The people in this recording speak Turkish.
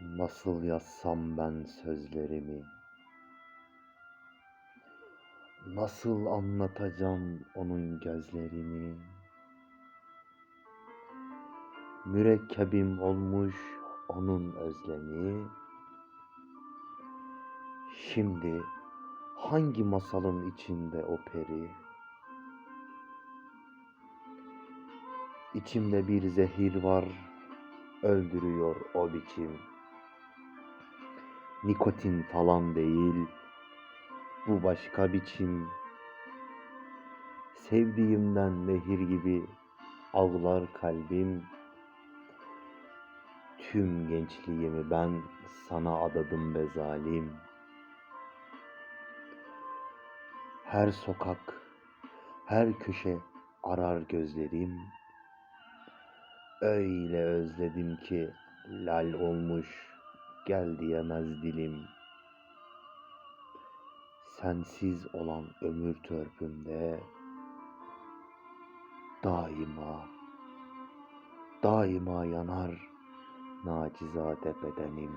Nasıl yazsam ben sözlerimi? Nasıl anlatacağım onun gözlerini? Mürekkebim olmuş onun özlemi. Şimdi hangi masalın içinde o peri? İçimde bir zehir var, öldürüyor o biçim. Nikotin falan değil, bu başka biçim. Sevdiğimden nehir gibi ağlar kalbim. Tüm gençliğimi ben sana adadım be zalim. Her sokak, her köşe arar gözlerim. Öyle özledim ki lal olmuş gel diyemez dilim. Sensiz olan ömür törpümde daima daima yanar nacizade bedenim.